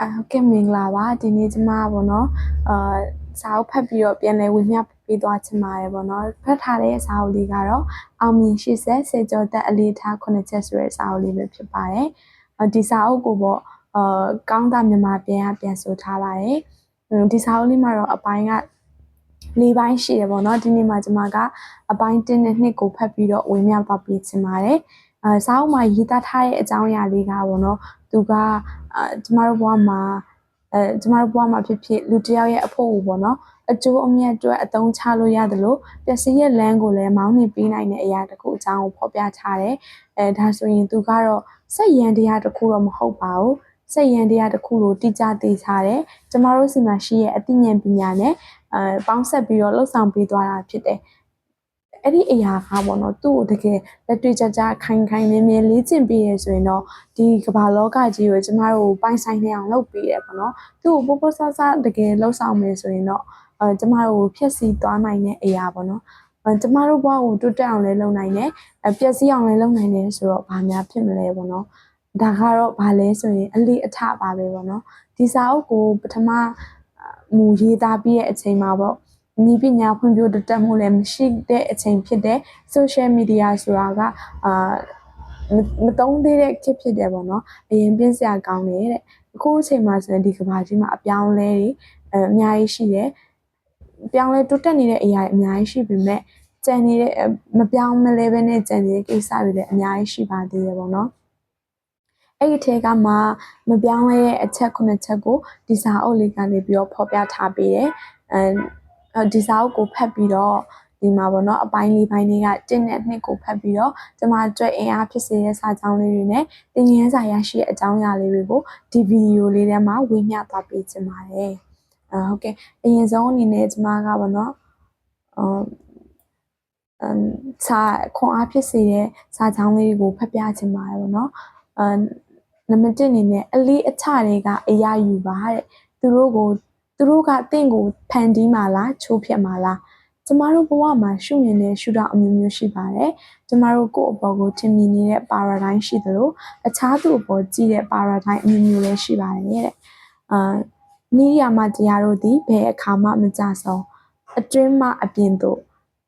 အာဟုတ်ကဲ့မင်္ဂလာပါဒီနေ့ကျမကပေါ့နော်အာစာအုပ်ဖတ်ပြီးတော့ပြန်လည်ဝေမျှပေးသွားချင်ပါတယ်ပေါ့နော်ဖတ်ထားတဲ့စာအုပ်လေးကတော့အောင်မြင်ရှိဆက်စေကျော်သက်အလေးထားခုနှစ်ချက်ဆိုတဲ့စာအုပ်လေးပဲဖြစ်ပါတယ်အာဒီစာအုပ်ကိုပေါ့အာကောင်းတာမြန်မာပြန်ကပြန်ဆိုထားပါတယ်ဒီစာအုပ်လေးမှာတော့အပိုင်းကလေးပိုင်းရှိတယ်ပေါ့နော်ဒီနေ့မှာကျမကအပိုင်း1နဲ့2ကိုဖတ်ပြီးတော့ဝေမျှသွားပေးချင်ပါတယ်အဲစာအုပ်မှာရေးသားထားတဲ့အကြောင်းအရာလေးကပေါ့နော် သူကအာကျမတို့ဘဝမှာအဲကျမတို့ဘဝမှာဖြစ်ဖြစ်လူတစ်ယောက်ရဲ့အဖို့ကိုပေါ့နော်အကျိုးအမြတ်အတွက်အသုံးချလို့ရတယ်လို့ပျက်စီးရဲ့လမ်းကိုလည်းမောင်းနှင်ပေးနိုင်တဲ့အရာတစ်ခုအကြောင်းကိုဖော်ပြထားတယ်အဲဒါဆိုရင်သူကတော့စက်ရန်တရားတစ်ခုတော့မဟုတ်ပါဘူးစက်ရန်တရားတစ်ခုကိုတိကျသေးချတယ်ကျမတို့စီမှာရှိရဲ့အသိဉာဏ်ပညာနဲ့အဲပေါင်းဆက်ပြီးတော့လှုပ်ဆောင်ပေးသွားတာဖြစ်တယ် အဲ့ဒီအရာကပေါ့နော်သူ့ကိုတကယ်လက်တွေ့ကြကြခိုင်ခိုင်မြဲမြဲလေ့ကျင့်ပေးရဆိုရင်တော့ဒီကမ္ဘာလောကကြီးကိုကျမတို့ပိုင်ဆိုင်နေအောင်လုပ်ပေးတယ်ပေါ့နော်သူ့ကိုပို့ပို့ဆဆတကယ်လှုပ်ဆောင်မယ်ဆိုရင်တော့အဲကျမတို့ကိုဖြစ်စီသွားနိုင်တဲ့အရာပေါ့နော်အဲကျမတို့ဘဝကိုတိုးတက်အောင်လည်းလုပ်နိုင်တယ်အပျက်စီးအောင်လည်းလုပ်နိုင်တယ်ဆိုတော့ဘာများဖြစ်မလဲပေါ့နော်ဒါကတော့ဘာလဲဆိုရင်အလေးအထပါပဲပေါ့နော်ဒီစာအုပ်ကိုပထမမူရေးသားပြီးတဲ့အချိန်မှာပေါ့ နည်းပညာဖွံ့ဖြိုးတိုးတက်မှုလည်းမရှိတဲ့အချိန်ဖြစ်တဲ့ social media ဆိုတာကအာမတုံးသေးတဲ့ခေတ်ဖြစ်တယ်ပေါ့နော်အရင်ပြင်းစရာကောင်းတယ်တဲ့အခုအချိန်မှာဆိုရင်ဒီကဘာကြီးမှာအပြောင်းလဲတွေအများကြီးရှိတယ်ပြောင်းလဲတိုးတက်နေတဲ့အရာတွေအများကြီးရှိပေမဲ့ကြံနေတဲ့မပြောင်းမလဲပဲနဲ့ကြံနေတဲ့ကိစ္စတွေလည်းအများကြီးရှိပါသေးတယ်ပေါ့နော်အဲ့ဒီထဲကမှမပြောင်းလဲတဲ့အချက်ခုနှစ်ချက်ကိုဒီစာအုပ်လေးကနေပြီးတော့ဖော်ပြထားပေးတယ်အဲ ဒီစာအုပ်ကိုဖတ်ပြီးတော့ဒီမှာပေါ့နော်အပိုင်းလေးပိုင်းလေးက1နဲ့2ကိုဖတ်ပြီးတော့ကျွန်မကြွအင်အားဖြစ်စေတဲ့စာကြောင်းလေးတွေနဲ့တင်ငန်းစာရရှိတဲ့အကြောင်းအရာလေးတွေကိုဒီဗီဒီယိုလေးထဲမှာဝေမျှသွားပေးချင်ပါတယ်အာဟုတ်ကဲ့အရင်ဆုံးအနေနဲ့ကျွန်မကပေါ့နော်အာအမ်စာခွန်အားဖြစ်စေတဲ့စာကြောင်းလေးတွေကိုဖတ်ပြချင်ပါတယ်ပေါ့နော်အာနံပါတ်1အနေနဲ့အလေးအချတွေကအရာယူပါတဲ့သူတို့ကို သူတို့ကတင့်ကိုဖန်တီးမှာလားချိုးဖျက်မှာလားကျမတို့ဘဝမှာရှုမြင်တဲ့ရှုထောင့်အမျိုးမျိုးရှိပါတယ်။ကျမတို့ကိုယ့်အပေါ်ကိုထင်မြင်နေတဲ့ paradigm ရှိသလိုအခြားသူအပေါ်ကြည့်တဲ့ paradigm အမျိုးမျိုးလည်းရှိပါတယ်တဲ့။အာနိယာမတရားတို့သည်ဘယ်အခါမှမကြဆုံးအတွင်းမှအပြင်သို့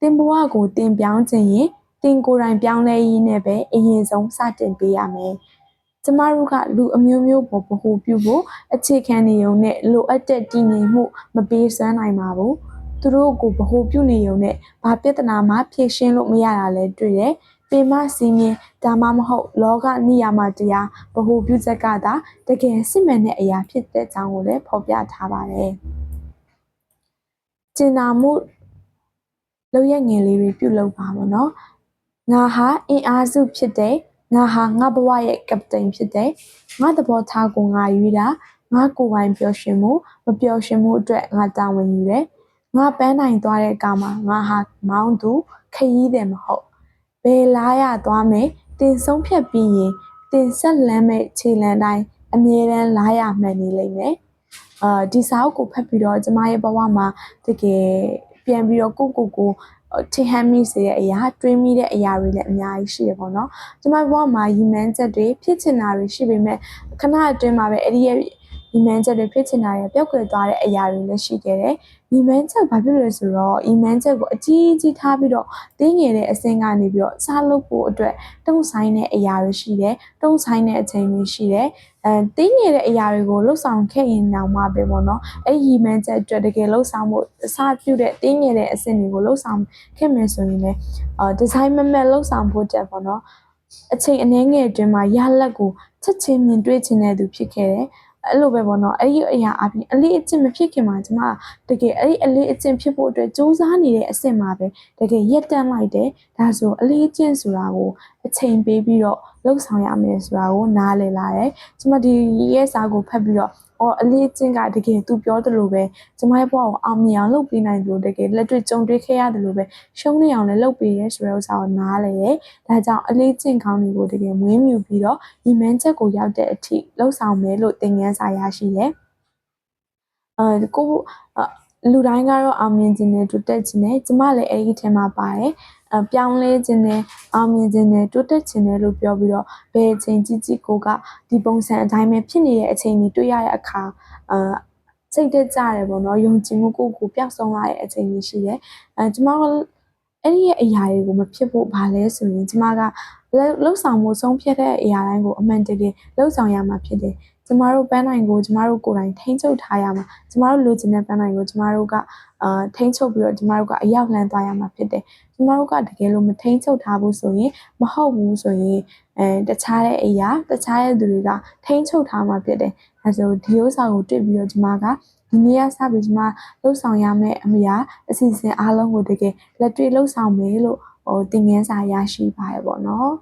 တင်ဘဝကိုတင်ပြောင်းခြင်းရင်တင်ကိုယ်တိုင်ပြောင်းလဲရင်းနဲ့ပဲအရင်ဆုံးစတင်ပေးရမယ်။ ကျမတို့ကလူအမျိုးမျိုးပေါ်ဗဟုပြုဖို့အခြေခံနေုံနဲ့လိုအပ်တဲ့တည်ငြိမ်မှုမပေးစွမ်းနိုင်ပါဘူး။သူတို့ကိုဗဟုပြုနေုံနဲ့ဘာပြဿနာမှဖြေရှင်းလို့မရတာလဲတွေ့တယ်။ပေမစီမင်းဒါမှမဟုတ် လောကနိယာမတရားဗဟုပြုချက်ကသာတကယ်စစ်မှန်တဲ့အရာဖြစ်တဲ့အကြောင်းကိုလည်းဖော်ပြထားပါတယ်။ကျင်နာမှုလောက်ရငယ်လေးတွေပြုလုပ်ပါမနော်။ငါဟာအင်အားစုဖြစ်တဲ့ ငါဟာငါဘဝရဲ့ကပတိန်ဖြစ်တဲ့ငါသဘောထားကိုငါရွေးတာငါကိုယ်ပိုင်ပျော်ရွှင်မှုမပျော်ရွှင်မှုအတွက်ငါတာဝန်ယူတယ်။ငါပန်းနိုင်သွားတဲ့အခါမှာငါဟာမောင်းသူခရီးတယ်မဟုတ်ဘယ်လားရသွားမယ်တင်ဆုံးဖြတ်ပြီးရင်တင်ဆက်လန်းမဲ့ခြေလမ်းတိုင်းအမြဲတမ်းလားရမှန်နေလိမ့်မယ်အာဒီစာအုပ်ကိုဖတ်ပြီးတော့ကျမရဲ့ဘဝမှာတကယ်ပြန်ပြီးတော့ကိုကိုကို ထင်ဟမ်းမိစေတဲ့အရာတွေးမိတဲ့အရာတွေလည်းအများကြီးရှိရပေါ့နော်ကျမဘဝမှာရီမန်းချက်တွေဖြစ်ချင်တာတွေရှိပေမဲ့ခဏအတွင်းမှာပဲအဲ့ဒီရဲ့ ရီမန်းချက်တွေဖြစ်ချင်တာတွေပျောက်ကွယ်သွားတဲ့အရာတွေလည်းရှိခဲ့တယ်ရီမန်းချက်ဘာဖြစ်လို့လဲဆိုတော့ရီမန်းချက်ကိုအကြီးကြီးထားပြီးတော့တင်းငယ်တဲ့အဆင့်ကနေပြီးတော့စားလုပ်ဖို့အတွက်တုံ့ဆိုင်တဲ့အရာတွေရှိတယ်တုံ့ဆိုင်တဲ့အချိန်တွေရှိတယ်အဲတင်းငယ်တဲ့အရာတွေကိုလှုပ်ဆောင်ခဲ့ရင်တောင်မှပဲပေါ့နော်အဲ့ရီမန်းချက်အတွက်တကယ်လှုပ်ဆောင်ဖို့အစားပြုတဲ့တင်းငယ်တဲ့အဆင့်တွေကိုလှုပ်ဆောင်ခဲ့မယ်ဆိုရင်လည်းအာဒီဇိုင်းမမက်လှုပ်ဆောင်ဖို့တက်ပေါ့နော်အချိန်အနည်းငယ်အတွင်းမှာရလက်ကိုချက်ချင်းမြင်တွေ့ချင်တဲ့သူဖြစ်ခဲ့တယ် အဲ့လိုပဲပေါ့နော်အဲ့ဒီအရာအပြင်အလေးအကျင့်မဖြစ်ခင်မှာကျမတကယ်အဲ့ဒီအလေးအကျင့်ဖြစ်ဖို့အတွက်စူးစမ်းနေတဲ့အဆင့်မှာပဲတကယ်ရက်တန်းလိုက်တယ်ဒါဆိုအလေးအကျင့်ဆိုတာကိုအချိန်ပေးပြီးတော့လှုပ်ဆောင်ရမယ်ဆိုတာကိုနားလည်လာတယ်ကျမဒီရဲ့စာကိုဖတ်ပြီးတော့အော်အလေးချင်းကတကယ်သူပြောတယ်လို့ပဲကျမရဲ့ဘဝကိုအောင်မြင်အောင်လုပ်ပေးနိုင်တယ်လို့တကယ်လက်တွေ့ကြုံတွေ့ခဲ့ရတယ်လို့ပဲရှုံးနေအောင်လည်းလုပ်ပေးရဲဆိုတဲ့ဥစ္စာကိုနားလေတယ်ဒါကြောင့်အလေးချင်းကောင်းတွေကိုတကယ်မွေးမြူပြီးတော့ညီမန်းချက်ကိုရောက်တဲ့အထိလှုပ်ဆောင်မယ်လို့သင်ခန်းစာရရှိတယ်အဲကိုလူတိုင်းကတော့အောင်မြင်ခြင်းနဲ့တူတက်ခြင်းနဲ့ကျမလည်းအဲ့ဒီထဲမှာပါတယ်အ ပြောင်းလဲခြင်းနဲ့အောင်မြင်ခြင်းနဲ့တိုးတက်ခြင်းနဲ့လို့ပြောပြီးတော့ဘယ်အချိန်ကြီးကြီးကိုကဒီပုံစံအတိုင်းပဲဖြစ်နေတဲ့အချိန်ကြီးတွေ့ရတဲ့အခါအာစိတ်တက်ကြတယ်ပေါ့နော်ယုံကြည်မှုကိုယ်ကိုပျောက်ဆုံးလာတဲ့အချိန်ကြီးရှိတယ်အဲကျမတို့အဲ့ဒီရဲ့အရာတွေကိုမဖြစ်ဖို့ဘာလဲဆိုရင်ကျမက လှုပ်ဆောင်မှုဆုံးဖြတ်တဲ့အရာတိုင်းကိုအမှန်တကယ်လှုပ်ဆောင်ရမှာဖြစ်တယ်ကျမတို့ပန်းနိုင်ကိုကျမတို့ကိုယ်တိုင်ထိန်းချုပ်ထားရမှာကျမတို့လိုချင်တဲ့ပန်းနိုင်ကိုကျမတို့ကအာထိန်းချုပ်ပြီးတော့ကျမတို့ကအရောက်လန်းသွားရမှာဖြစ်တယ်ကျမတို့ကတကယ်လို့မထိန်းချုပ်ထားဘူးဆိုရင်မဟုတ်ဘူးဆိုရင်အဲတခြားတဲ့အရာတခြားတဲ့သူတွေကထိန်းချုပ်ထားမှာဖြစ်တယ်အဲဆိုဒီဥစ္စာကိုတွေ့ပြီးတော့ကျမကဒီနေ့ကစပြီးကျမလှုပ်ဆောင်ရမယ့်အရာအစီအစဉ်အားလုံးကိုတကယ်လက်တွေ့လှုပ်ဆောင်မယ်လို့ ဟိုသင်ငန်းစာရရှိပါရပေါ့နော်